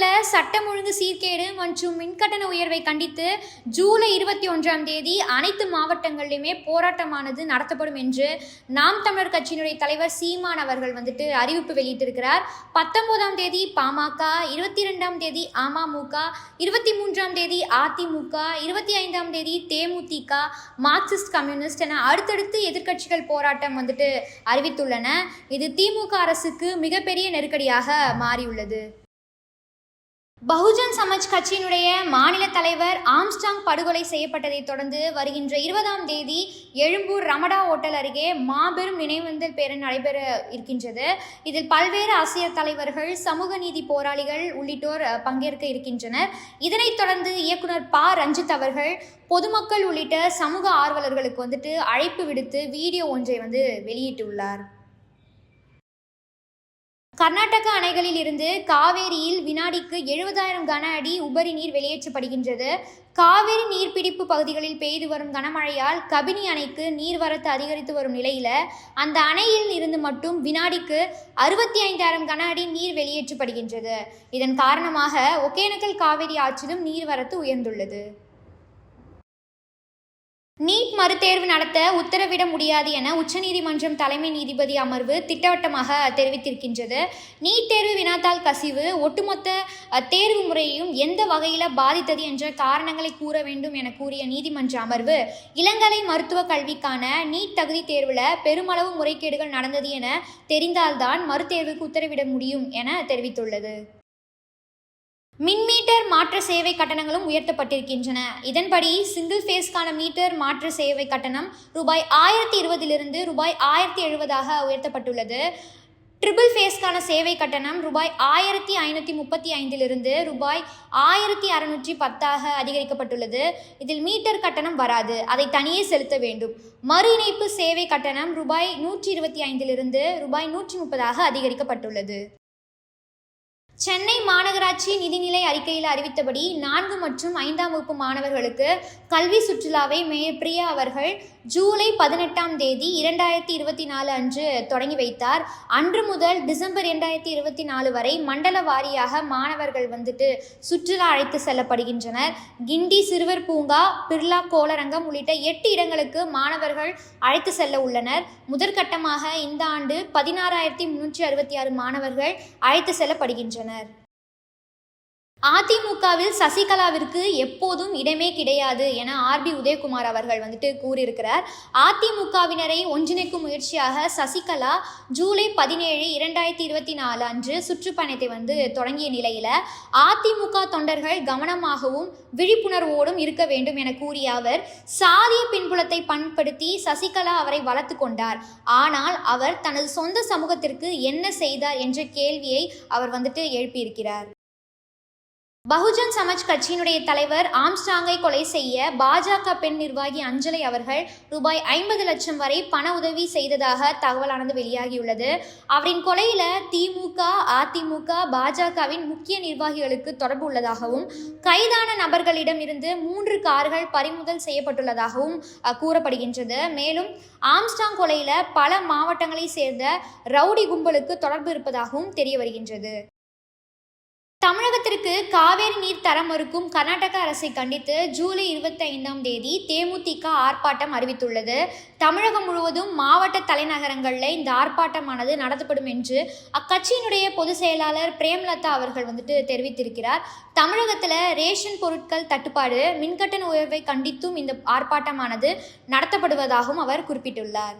தமிழகத்தில் சட்டம் ஒழுங்கு சீர்கேடு மற்றும் மின்கட்டண உயர்வை கண்டித்து ஜூலை இருபத்தி ஒன்றாம் தேதி அனைத்து மாவட்டங்களிலுமே போராட்டமானது நடத்தப்படும் என்று நாம் தமிழர் கட்சியினுடைய தலைவர் சீமான் அவர்கள் வந்துட்டு அறிவிப்பு வெளியிட்டிருக்கிறார். பத்தொன்பதாம் தேதி பாமக இருபத்தி ரெண்டாம் தேதி அமமுக இருபத்தி மூன்றாம் தேதி அதிமுக இருபத்தி ஐந்தாம் தேதி தேமுதிக மார்க்சிஸ்ட் கம்யூனிஸ்ட் என அடுத்தடுத்து எதிர்க்கட்சிகள் போராட்டம் வந்துட்டு அறிவித்துள்ளன. இது திமுக அரசுக்கு மிகப்பெரிய நெருக்கடியாக மாறியுள்ளது. பகுஜன் சமாஜ் கட்சியினுடைய மாநில தலைவர் ஆம்ஸ்டாங் படுகொலை செய்யப்பட்டதைத் தொடர்ந்து வருகின்ற இருபதாம் தேதி எழும்பூர் ரமடா ஓட்டல் அருகே மாபெரும் நினைவேந்தல் பேரணி நடைபெற இருக்கின்றது. இதில் பல்வேறு அரசியல் தலைவர்கள் சமூக நீதி போராளிகள் உள்ளிட்டோர் பங்கேற்க இருக்கின்றனர். இதனைத் தொடர்ந்து இயக்குனர் ப. ரஞ்சித் அவர்கள் பொதுமக்கள் உள்ளிட்ட சமூக ஆர்வலர்களுக்கு வந்துட்டு அழைப்பு விடுத்து வீடியோ ஒன்றை வந்து வெளியிட்டுள்ளார். கர்நாடக அணைகளில் இருந்து காவேரியில் வினாடிக்கு எழுபதாயிரம் கன அடி உபரி நீர் வெளியேற்றப்படுகின்றது. காவிரி நீர்பிடிப்பு பகுதிகளில் பெய்து வரும் கனமழையால் கபினி அணைக்கு நீர்வரத்து அதிகரித்து வரும் நிலையில் அந்த அணையில் இருந்து மட்டும் வினாடிக்கு அறுபத்தி ஐந்தாயிரம் கன அடி நீர் வெளியேற்றப்படுகின்றது. இதன் காரணமாக ஒகேனக்கல் காவேரி ஆற்றிலும் நீர்வரத்து உயர்ந்துள்ளது. நீட் மறுதேர்வு நடத்த உத்தரவிட முடியாது என உச்சநீதிமன்றம் தலைமை நீதிபதி அமர்வு திட்டவட்டமாக தெரிவித்திருக்கின்றது. நீட் தேர்வு வினாத்தாள் கசிவு ஒட்டுமொத்த தேர்வு முறையையும் எந்த வகையில் பாதித்தது என்ற காரணங்களை கூற வேண்டும் என கூறிய நீதிமன்ற அமர்வு இளங்கலை மருத்துவ கல்விக்கான நீட் தகுதி தேர்வில் பெருமளவு முறைகேடுகள் நடந்தது என தெரிந்தால்தான் மறுதேர்வுக்கு உத்தரவிட முடியும் என தெரிவித்துள்ளது. மின்மீட்டர் மாற்று சேவை கட்டணங்களும் உயர்த்தப்பட்டிருக்கின்றன. இதன்படி சிங்கிள் ஃபேஸ்க்கான மீட்டர் மாற்று சேவை கட்டணம் ரூபாய் ஆயிரத்தி இருபதிலிருந்து ரூபாய் ஆயிரத்தி எழுபதாக உயர்த்தப்பட்டுள்ளது. ட்ரிபிள் ஃபேஸ்க்கான சேவை கட்டணம் ரூபாய் ஆயிரத்தி ஐநூற்றி முப்பத்தி ஐந்திலிருந்து ரூபாய் ஆயிரத்தி அறநூற்றி பத்தாக அதிகரிக்கப்பட்டுள்ளது. இதில் மீட்டர் கட்டணம் வராது. அதை தனியே செலுத்த வேண்டும். மறு இணைப்பு சேவை கட்டணம் ரூபாய் நூற்றி இருபத்தி ஐந்திலிருந்து ரூபாய் நூற்றி முப்பதாக அதிகரிக்கப்பட்டுள்ளது. சென்னை மாநகராட்சி நிதிநிலை அறிக்கையில் அறிவித்தபடி நான்கு மற்றும் ஐந்தாம் வகுப்பு மாணவர்களுக்கு கல்வி சுற்றுலாவை மேயர் பிரியா அவர்கள் ஜூலை பதினெட்டாம் தேதி இரண்டாயிரத்தி இருபத்தி நாலு அன்று தொடங்கி வைத்தார். அன்று முதல் டிசம்பர் இரண்டாயிரத்தி இருபத்தி நாலு வரை மண்டல வாரியாக மாணவர்கள் வந்துட்டு சுற்றுலா அழைத்து செல்லப்படுகின்றனர். கிண்டி சிறுவர் பூங்கா பிர்லா கோளரங்கம் உள்ளிட்ட எட்டு இடங்களுக்கு மாணவர்கள் அழைத்து செல்ல உள்ளனர். முதற்கட்டமாக இந்த ஆண்டு பதினாறாயிரத்தி முன்னூற்றி அறுபத்தி ஆறு மாணவர்கள் அழைத்து செல்லப்படுகின்றனர். Caner அதிமுகவில் சசிகலாவிற்கு எப்போதும் இடமே கிடையாது என ஆர்பி உதயகுமார் அவர்கள் வந்துட்டு கூறியிருக்கிறார். அதிமுகவினரை ஒன்றிணைக்கும் முயற்சியாக சசிகலா ஜூலை பதினேழு இரண்டாயிரத்தி இருபத்தி நாலு அன்று சுற்றுப்பயணத்தை வந்து தொடங்கிய நிலையில அதிமுக தொண்டர்கள் கவனமாகவும் விழிப்புணர்வோடும் இருக்க வேண்டும் என கூறிய அவர் சாதிய பின்புலத்தை பண்படுத்தி சசிகலா அவரை வளர்த்து கொண்டார். ஆனால் அவர் தனது சொந்த சமூகத்திற்கு என்ன செய்தார் என்ற கேள்வியை அவர் வந்துட்டு எழுப்பியிருக்கிறார். பகுஜன் சமாஜ் கட்சியினுடைய தலைவர் ஆம்ஸ்டாங்கை கொலை செய்ய பாஜக பெண் நிர்வாகி அஞ்சலி அவர்கள் ரூபாய் ஐம்பது லட்சம் வரை பண உதவி செய்ததாக தகவலானது வெளியாகியுள்ளது. அவரின் கொலையில திமுக அதிமுக பாஜகவின் முக்கிய நிர்வாகிகளுக்கு தொடர்பு உள்ளதாகவும் கைதான நபர்களிடம் இருந்து மூன்று கார்கள் பறிமுதல் செய்யப்பட்டுள்ளதாகவும் கூறப்படுகின்றது. மேலும் ஆம்ஸ்டாங் கொலையில பல மாவட்டங்களை சேர்ந்த ரவுடி கும்பலுக்கு தொடர்பு இருப்பதாகவும் தெரிய வருகின்றது தமிழகத்திற்கு காவேரி நீர் தர மறுக்கும் கர்நாடக அரசை கண்டித்து ஜூலை இருபத்தி ஐந்தாம் தேதி தேமுதிக ஆர்ப்பாட்டம் அறிவித்துள்ளது. தமிழகம் முழுவதும் மாவட்ட தலைநகரங்களில் இந்த ஆர்ப்பாட்டமானது நடத்தப்படும் என்று அக்கட்சியினுடைய பொதுச் செயலாளர் பிரேம்லதா அவர்கள் வந்துட்டு தெரிவித்திருக்கிறார். தமிழகத்தில் ரேஷன் பொருட்கள் தட்டுப்பாடு மின்கட்டண உயர்வை கண்டித்தும் இந்த ஆர்ப்பாட்டமானது நடத்தப்படுவதாகவும் அவர் குறிப்பிட்டுள்ளார்.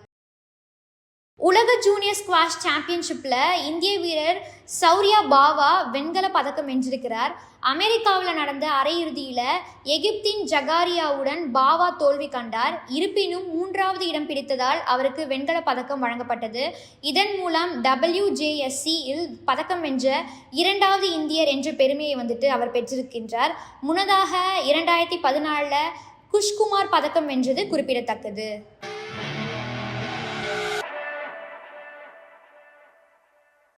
உலக ஜூனியர் ஸ்குவாஷ் சாம்பியன்ஷிப்பில் இந்திய வீரர் சௌரியா பாவா வெண்கல பதக்கம் வென்றிருக்கிறார். அமெரிக்காவில் நடந்த அரையிறுதியில் எகிப்தின் ஜகாரியாவுடன் பாவா தோல்வி கண்டார். இருப்பினும் மூன்றாவது இடம் பிடித்ததால் அவருக்கு வெண்கல பதக்கம் வழங்கப்பட்டது. இதன் மூலம் டபிள்யூஜேஎஸ்சியில் பதக்கம் வென்ற இரண்டாவது இந்தியர் என்ற பெருமையை வந்துட்டு அவர் பெற்றிருக்கின்றார். முன்னதாக இரண்டாயிரத்தி பதினாலில் குஷ்குமார் பதக்கம் வென்றது குறிப்பிடத்தக்கது.